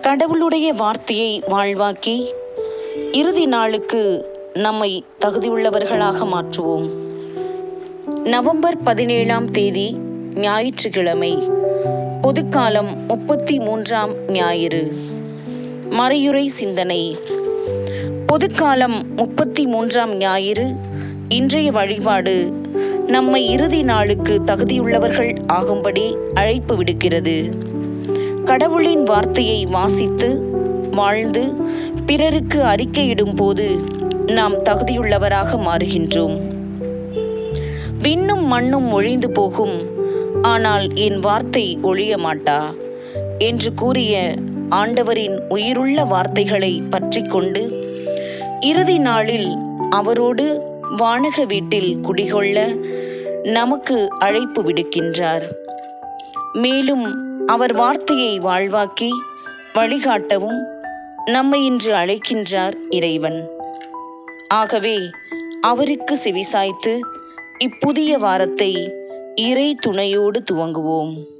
கடவுளுடைய வார்த்தையை வாழ்வாக்கி இறுதி நாளுக்கு நம்மை தகுதியுள்ளவர்களாக மாற்றுவோம். நவம்பர் பதினேழாம் தேதி ஞாயிற்றுக்கிழமை பொதுக்காலம் முப்பத்தி மூன்றாம் ஞாயிறு. மறையுறை சிந்தனை. பொதுக்காலம் முப்பத்தி மூன்றாம் ஞாயிறு இன்றைய வழிபாடு நம்மை இறுதி நாளுக்கு தகுதியுள்ளவர்கள் ஆகும்படி அழைப்பு விடுக்கிறது. கடவுளின் வார்த்தையை வாசித்து வாழ்ந்து பிறருக்கு அறிக்கையிடும் போது நாம் தகுதியுள்ளவராக மாறுகின்றோம். விண்ணும் மண்ணும் ஒழிந்து போகும் ஆனால் என் வார்த்தை ஒழிய மாட்டா? என்று கூறிய ஆண்டவரின் உயிருள்ள வார்த்தைகளை பற்றி கொண்டு இறுதி நாளில் அவரோடு வானக வீட்டில் குடிகொள்ள நமக்கு அழைப்பு விடுக்கின்றார். மேலும் அவர் வார்த்தையை வாழ்வாக்கி வழிகாட்டவும் நம்மை இன்று அழைக்கின்றார் இறைவன். ஆகவே அவருக்கு செவிசாய்த்து இப்புதிய வாரத்தை இறை துணையோடு துவங்குவோம்.